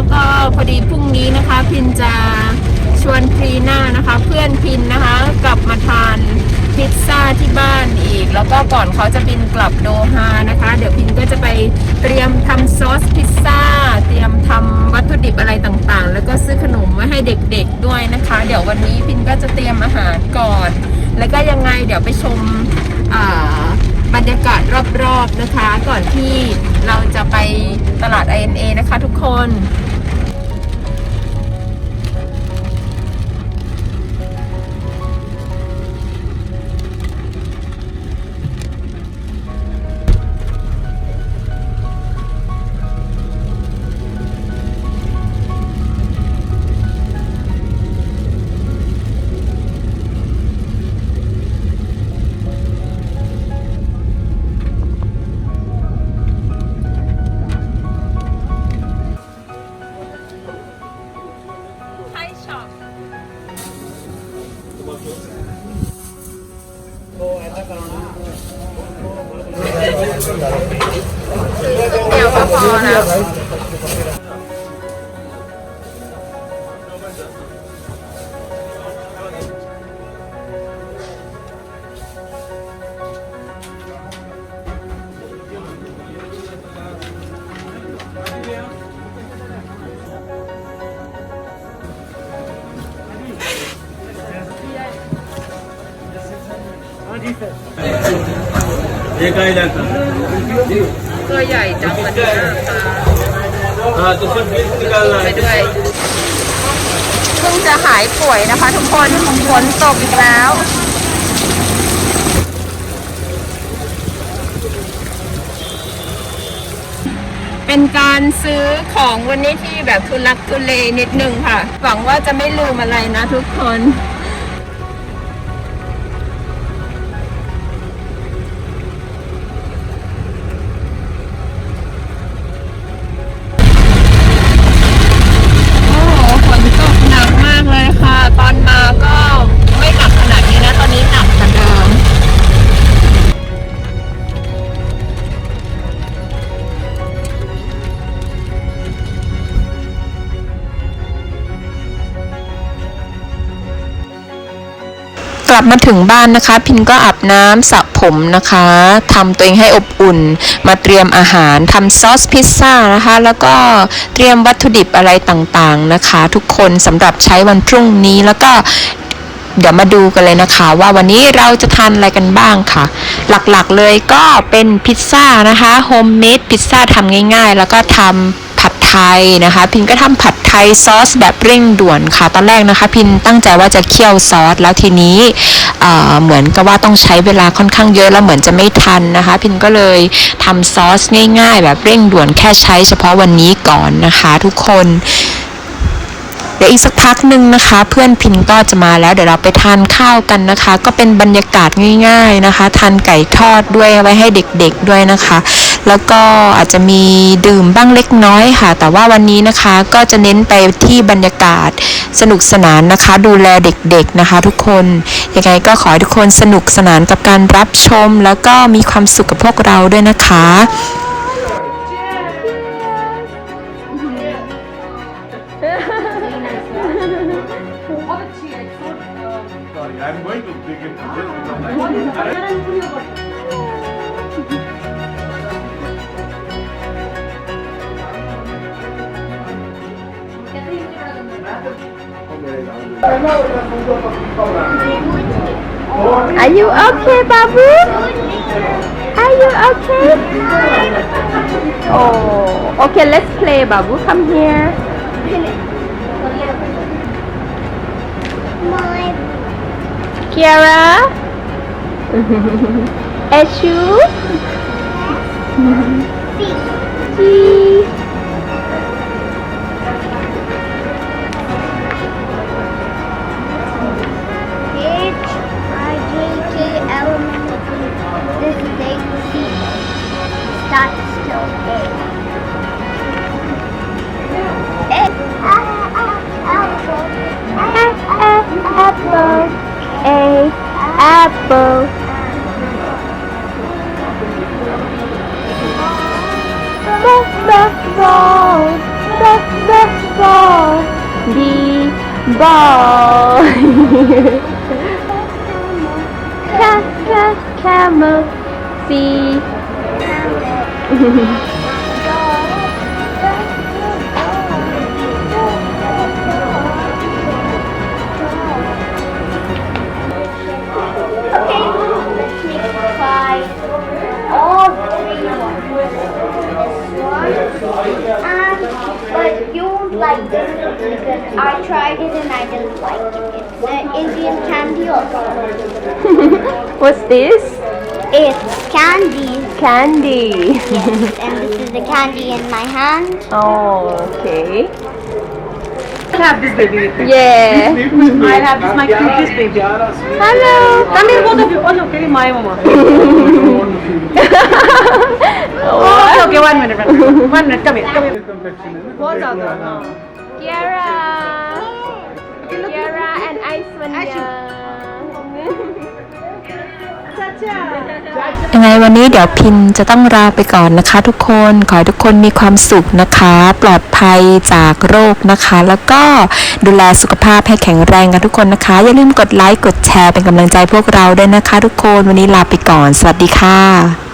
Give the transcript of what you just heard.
แล้วก็พอดีพรุ่งนี้นะคะ พินจะชวนพรีน่านะคะ เพื่อนพินนะคะ กลับมาทานพิซซ่าที่บ้านอีก แล้วก็ก่อนเขาจะบินกลับโดฮานะคะ เดี๋ยวพินก็จะไปเตรียมทำซอสพิซซ่า เตรียมทำวัตถุดิบอะไรต่างๆ แล้วก็ซื้อขนมไว้ให้เด็กๆด้วยนะคะ เดี๋ยววันนี้พินก็จะเตรียมอาหารก่อน แล้วก็ยังไงเดี๋ยวไปชมบรรยากาศรอบๆนะคะ ก่อนที่เราจะไปตลาด INA นะคะทุกคน เ ये काय लागतं ตัวใหญ่จังวันนี้นะคะ हा तो सब बीज निकालना ไป है ด้วยเพิ่งจะหายป่วยนะคะทุกคนฝนตกอีกแล้ว เป็นการซื้อของวันนี้ที่แบบทุลักทุเลนิดนึงค่ะ หวังว่าจะไม่ลืมอะไรนะทุกคน กลับมาถึงบ้านนะคะ พินก็อาบน้ำสระผมนะคะทำตัวเองให้อบอุ่น มาเตรียมอาหารทำซอสพิซซ่านะคะ แล้วก็เตรียมวัตถุดิบอะไรต่างๆนะคะ ทุกคนสำหรับใช้วันพรุ่งนี้แล้วก็เดี๋ยวมาดูกันเลยนะคะ ว่าวันนี้เราจะทานอะไรกันบ้างค่ะ หลักๆเลยก็เป็นพิซซ่านะคะโฮมเมดพิซซ่าทำง่ายๆ แล้วก็ทำ ไทยนะคะ พินก็ทำผัดไทยซอสแบบเร่งด่วนค่ะ ตอนแรกนะคะ พินตั้งใจว่าจะเคี่ยวซอสแล้วทีนี้เเหมือนกับว่าต้องใช้เวลาค่อนข้างเยอะแล้วเหมือนจะไม่ทันนะคะ พินก็เลยทำซอสง่าย ๆ แบบเร่งด่วนแค่ใช้เฉพาะวันนี้ก่อนนะคะ ทุกคน ดี๋ยวอีกสักพักหนึ่งนะคะ เพื่อนพินก็จะมาแล้วเดี๋ยวเราไปทานข้าวกันนะคะ ก็เป็นบรรยากาศง่าย ๆนะคะ ทานไก่ทอดด้วยไว้ให้เด็กๆด้วยนะคะ แล้วก็อาจจะมีดื่มบ้างเล็กน้อยค่ะ แต่ว่าวันนี้นะคะก็จะเน้นไปที่บรรยากาศสนุกสนานนะคะ ดูแลเด็กๆนะคะ ทุกคนยังไงก็ขอให้ทุกคนสนุกสนานกับการรับชม แล้วก็มีความสุขกับพวกเราด้วยนะคะ I'm going to dig into this because I Are you okay, Babu? Are you okay? Oh, okay. Let's play, Babu. Come here. Kiara. Eshu. people. Best, best ball, ball, the ball. cat, cat, camel, see. I tried it and I didn't like it. It's Indian candy also. What's this? It's candy. Candy. yes, and this is the candy in my hand. Oh, okay. I have this baby. Yeah. I have this, my cutest baby. Hello. Come here, both of you. Oh, look, my mama. oh, okay, okay, one minute, one minute. One minute, come here, come here. Bahut. Kiara Kiara and Aiswanya ยังไงวันนี้เดี๋ยวพินจะต้องลาไปก่อนนะคะ ทุกคน ขอให้ทุกคนมีความสุขนะคะ ปลอดภัยจากโรคนะคะ แล้วก็ดูแลสุขภาพให้แข็งแรงกันทุกคนนะคะ อย่าลืมกดไลค์ กดแชร์เป็นกำลังใจพวกเราด้วยนะคะ ทุกคน วันนี้ลาไปก่อน สวัสดีค่ะ